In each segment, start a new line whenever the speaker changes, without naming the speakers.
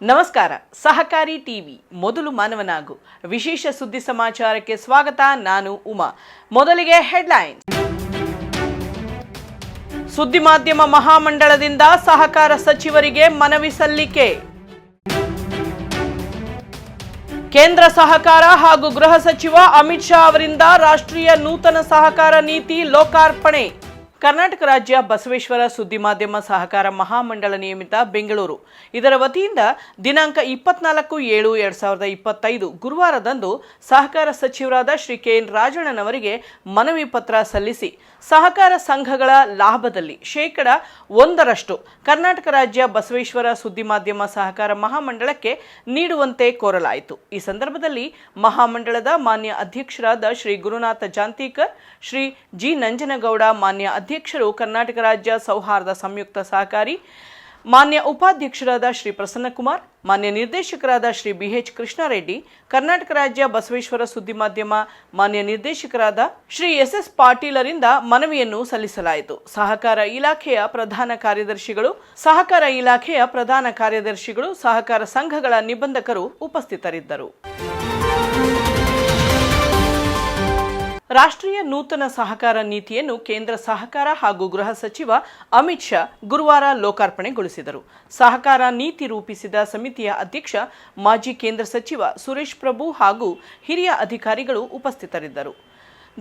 ನಮಸ್ಕಾರ. ಸಹಕಾರಿ ಟಿವಿ, ಮೊದಲು ಮಾನವನಾಗು. ವಿಶೇಷ ಸುದ್ದಿ ಸಮಾಚಾರಕ್ಕೆ ಸ್ವಾಗತ, ನಾನು ಉಮಾ. ಮೊದಲಿಗೆ ಹೆಡ್ಲೈನ್. ಸುದ್ದಿ ಮಾಧ್ಯಮ ಮಹಾಮಂಡಳದಿಂದ ಸಹಕಾರ ಸಚಿವರಿಗೆ ಮನವಿ ಸಲ್ಲಿಕೆ. ಕೇಂದ್ರ ಸಹಕಾರ ಹಾಗೂ ಗೃಹ ಸಚಿವ ಅಮಿತ್ ಶಾ ಅವರಿಂದ ರಾಷ್ಟ್ರೀಯ ನೂತನ ಸಹಕಾರ ನೀತಿ ಲೋಕಾರ್ಪಣೆ. ಕರ್ನಾಟಕ ರಾಜ್ಯ ಬಸವೇಶ್ವರ ಸುದ್ದಿ ಮಾಧ್ಯಮ ಸಹಕಾರ ಮಹಾಮಂಡಳ ನಿಯಮಿತ ಬೆಂಗಳೂರು. ಇದರ ವತಿಯಿಂದ ದಿನಾಂಕ ಇಪ್ಪತ್ನಾಲ್ಕು ಏಳು ಎರಡ್ ಸಾವಿರದ ಇಪ್ಪತ್ತೈದು ಗುರುವಾರದಂದು ಸಹಕಾರ ಸಚಿವರಾದ ಶ್ರೀ ಕೆ ಎನ್ ರಾಜಣ್ಣನವರಿಗೆ ಮನವಿ ಪತ್ರ ಸಲ್ಲಿಸಿ, ಸಹಕಾರ ಸಂಘಗಳ ಲಾಭದಲ್ಲಿ ಶೇಕಡ ಒಂದರಷ್ಟು ಕರ್ನಾಟಕ ರಾಜ್ಯ ಬಸವೇಶ್ವರ ಸುದ್ದಿ ಮಾಧ್ಯಮ ಸಹಕಾರ ಮಹಾಮಂಡಳಕ್ಕೆ ನೀಡುವಂತೆ ಕೋರಲಾಯಿತು. ಈ ಸಂದರ್ಭದಲ್ಲಿ ಮಹಾಮಂಡಳದ ಮಾನ್ಯ ಅಧ್ಯಕ್ಷರಾದ ಶ್ರೀ ಗುರುನಾಥ ಜಾಂತೀಕರ್, ಶ್ರೀ ಜಿ ನಂಜನಗೌಡ ಮಾನ್ಯ ಅಧ್ಯಕ್ಷರು ಕರ್ನಾಟಕ ರಾಜ್ಯ ಸೌಹಾರ್ದ ಸಂಯುಕ್ತ ಸಹಕಾರಿ, ಮಾನ್ಯ ಉಪಾಧ್ಯಕ್ಷರಾದ ಶ್ರೀ ಪ್ರಸನ್ನಕುಮಾರ್, ಮಾನ್ಯ ನಿರ್ದೇಶಕರಾದ ಶ್ರೀ ಬಿ ಎಚ್ ಕೃಷ್ಣಾರೆಡ್ಡಿ, ಕರ್ನಾಟಕ ರಾಜ್ಯ ಬಸವೇಶ್ವರ ಸುದ್ದಿ ಮಾಧ್ಯಮ, ಮಾನ್ಯ ನಿರ್ದೇಶಕರಾದ ಶ್ರೀ ಎಸ್ ಎಸ್ ಪಾಟೀಲರಿಂದ ಮನವಿಯನ್ನು ಸಲ್ಲಿಸಲಾಯಿತು. ಸಹಕಾರ ಇಲಾಖೆಯ ಪ್ರಧಾನ ಕಾರ್ಯದರ್ಶಿಗಳು, ಸಹಕಾರ ಇಲಾಖೆಯ ಪ್ರಧಾನ ಕಾರ್ಯದರ್ಶಿಗಳು, ಸಹಕಾರ ಸಂಘಗಳ ನಿಬಂಧಕರು ಉಪಸ್ಥಿತರಿದ್ದರು. ರಾಷ್ಟ್ರೀಯ ನೂತನ ಸಹಕಾರ ನೀತಿಯನ್ನು ಕೇಂದ್ರ ಸಹಕಾರ ಹಾಗೂ ಗೃಹ ಸಚಿವ ಅಮಿತ್ ಶಾ ಗುರುವಾರ ಲೋಕಾರ್ಪಣೆಗೊಳಿಸಿದರು. ಸಹಕಾರ ನೀತಿ ರೂಪಿಸಿದ ಸಮಿತಿಯ ಅಧ್ಯಕ್ಷ, ಮಾಜಿ ಕೇಂದ್ರ ಸಚಿವ ಸುರೇಶ್ ಪ್ರಭು ಹಾಗೂ ಹಿರಿಯ ಅಧಿಕಾರಿಗಳು ಉಪಸ್ಥಿತರಿದ್ದರು.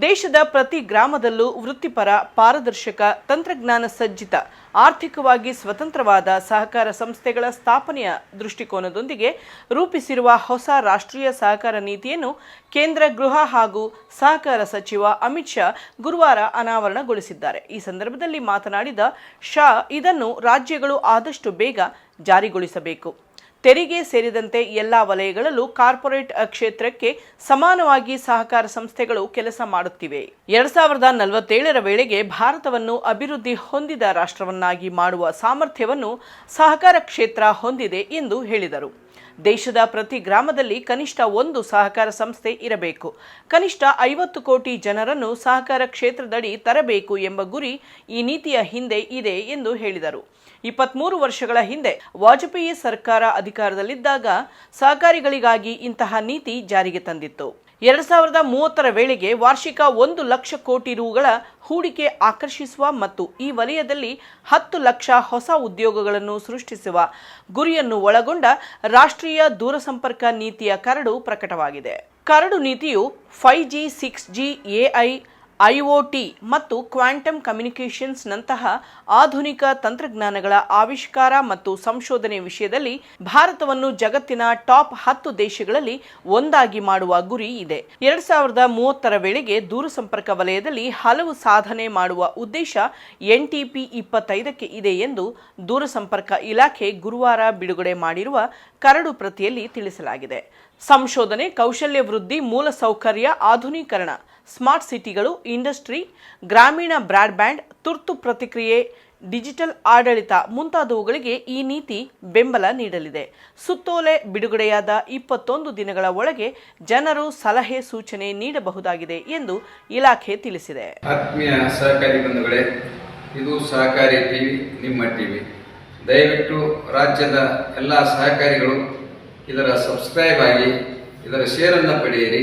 ದೇಶದ ಪ್ರತಿ ಗ್ರಾಮದಲ್ಲೂ ವೃತ್ತಿಪರ, ಪಾರದರ್ಶಕ, ತಂತ್ರಜ್ಞಾನ ಸಜ್ಜಿತ, ಆರ್ಥಿಕವಾಗಿ ಸ್ವತಂತ್ರವಾದ ಸಹಕಾರ ಸಂಸ್ಥೆಗಳ ಸ್ಥಾಪನೆಯ ದೃಷ್ಟಿಕೋನದೊಂದಿಗೆ ರೂಪಿಸಿರುವ ಹೊಸ ರಾಷ್ಟ್ರೀಯ ಸಹಕಾರ ನೀತಿಯನ್ನು ಕೇಂದ್ರ ಗೃಹ ಹಾಗೂ ಸಹಕಾರ ಸಚಿವ ಅಮಿತ್ ಶಾ ಗುರುವಾರ ಅನಾವರಣಗೊಳಿಸಿದ್ದಾರೆ. ಈ ಸಂದರ್ಭದಲ್ಲಿ ಮಾತನಾಡಿದ ಶಾ, ಇದನ್ನು ರಾಜ್ಯಗಳು ಆದಷ್ಟು ಬೇಗ ಜಾರಿಗೊಳಿಸಬೇಕು. ತೆರಿಗೆ ಸೇರಿದಂತೆ ಎಲ್ಲ ವಲಯಗಳಲ್ಲೂ ಕಾರ್ಪೊರೇಟ್ ಕ್ಷೇತ್ರಕ್ಕೆ ಸಮಾನವಾಗಿ ಸಹಕಾರ ಸಂಸ್ಥೆಗಳು ಕೆಲಸ ಮಾಡುತ್ತಿವೆ. ಎರಡ್ ಸಾವಿರದ ನಲವತ್ತೇಳರ ವೇಳೆಗೆ ಭಾರತವನ್ನು ಅಭಿವೃದ್ಧಿ ಹೊಂದಿದ ರಾಷ್ಟ್ರವನ್ನಾಗಿ ಮಾಡುವ ಸಾಮರ್ಥ್ಯವನ್ನು ಸಹಕಾರ ಕ್ಷೇತ್ರ ಹೊಂದಿದೆ ಎಂದು ಹೇಳಿದರು. ದೇಶದ ಪ್ರತಿ ಗ್ರಾಮದಲ್ಲಿ ಕನಿಷ್ಠ ಒಂದು ಸಹಕಾರ ಸಂಸ್ಥೆ ಇರಬೇಕು. ಕನಿಷ್ಠ ಐವತ್ತು ಕೋಟಿ ಜನರನ್ನು ಸಹಕಾರ ಕ್ಷೇತ್ರದಡಿ ತರಬೇಕು ಎಂಬ ಗುರಿ ಈ ನೀತಿಯ ಹಿಂದೆ ಇದೆ ಎಂದು ಹೇಳಿದರು. ಇಪ್ಪತ್ಮೂರು ವರ್ಷಗಳ ಹಿಂದೆ ವಾಜಪೇಯಿ ಸರ್ಕಾರ ಅಧಿಕಾರದಲ್ಲಿದ್ದಾಗ ಸಹಕಾರಿಗಳಿಗಾಗಿ ಇಂತಹ ನೀತಿ ಜಾರಿಗೆ ತಂದಿತ್ತು. ಎರಡ್ ಸಾವಿರದ ಮೂವತ್ತರ ವೇಳೆಗೆ ವಾರ್ಷಿಕ ಒಂದು ಲಕ್ಷ ಕೋಟಿ ರುಗಳ ಹೂಡಿಕೆ ಆಕರ್ಷಿಸುವ ಮತ್ತು ಈ ವಲಯದಲ್ಲಿ ಹತ್ತು ಲಕ್ಷ ಹೊಸ ಉದ್ಯೋಗಗಳನ್ನು ಸೃಷ್ಟಿಸುವ ಗುರಿಯನ್ನು ಒಳಗೊಂಡ ರಾಷ್ಟ್ರೀಯ ದೂರಸಂಪರ್ಕ ನೀತಿಯ ಕರಡು ಪ್ರಕಟವಾಗಿದೆ. ಕರಡು ನೀತಿಯು five G six G AI IoT ಮತ್ತು ಕ್ವಾಂಟಮ್ ಕಮ್ಯುನಿಕೇಷನ್ಸ್ ನಂತಹ ಆಧುನಿಕ ತಂತ್ರಜ್ಞಾನಗಳ ಆವಿಷ್ಕಾರ ಮತ್ತು ಸಂಶೋಧನೆ ವಿಷಯದಲ್ಲಿ ಭಾರತವನ್ನು ಜಗತ್ತಿನ ಟಾಪ್ ಹತ್ತು ದೇಶಗಳಲ್ಲಿ ಒಂದಾಗಿ ಮಾಡುವ ಗುರಿ ಇದೆ. ಎರಡ್ ಸಾವಿರದ ಮೂವತ್ತರ ವೇಳೆಗೆ ದೂರಸಂಪರ್ಕ ವಲಯದಲ್ಲಿ ಹಲವು ಸಾಧನೆ ಮಾಡುವ ಉದ್ದೇಶ ಎನ್ಟಿಪಿ ಇಪ್ಪತ್ತೈದಕ್ಕೆ ಇದೆ ಎಂದು ದೂರಸಂಪರ್ಕ ಇಲಾಖೆ ಗುರುವಾರ ಬಿಡುಗಡೆ ಮಾಡಿರುವ ಕರಡು ಪ್ರತಿಯಲ್ಲಿ ತಿಳಿಸಲಾಗಿದೆ. ಸಂಶೋಧನೆ, ಕೌಶಲ್ಯ ವೃದ್ಧಿ, ಮೂಲಸೌಕರ್ಯ, ಆಧುನೀಕರಣ ಸ್ಮಾರ್ಟ್ ಸಿಟಿಗಳು, ಇಂಡಸ್ಟ್ರಿ, ಗ್ರಾಮೀಣ ಬ್ರಾಡ್ಬ್ಯಾಂಡ್, ತುರ್ತು ಪ್ರತಿಕ್ರಿಯೆ, ಡಿಜಿಟಲ್ ಆಡಳಿತ ಮುಂತಾದವುಗಳಿಗೆ ಈ ನೀತಿ ಬೆಂಬಲ ನೀಡಲಿದೆ. ಸುತ್ತೋಲೆ ಬಿಡುಗಡೆಯಾದ ಇಪ್ಪತ್ತೊಂದು ದಿನಗಳ ಒಳಗೆ ಜನರು ಸಲಹೆ, ಸೂಚನೆ ನೀಡಬಹುದಾಗಿದೆ ಎಂದು ಇಲಾಖೆ ತಿಳಿಸಿದೆ.
ಆತ್ಮೀಯ ಸಹಕಾರಿ ಬಂಧುಗಳೇ, ಇದು ಸಹಕಾರಿ ಟಿವಿ, ನಿಮ್ಮ ಟಿವಿ. ದಯವಿಟ್ಟು ರಾಜ್ಯದ ಎಲ್ಲ ಸಹಕಾರಿಗಳು ಇದರ ಸಬ್ಸ್ಕ್ರೈಬ್ ಆಗಿ ಇದರ ಶೇರನ್ನು ಪಡೆಯಿರಿ.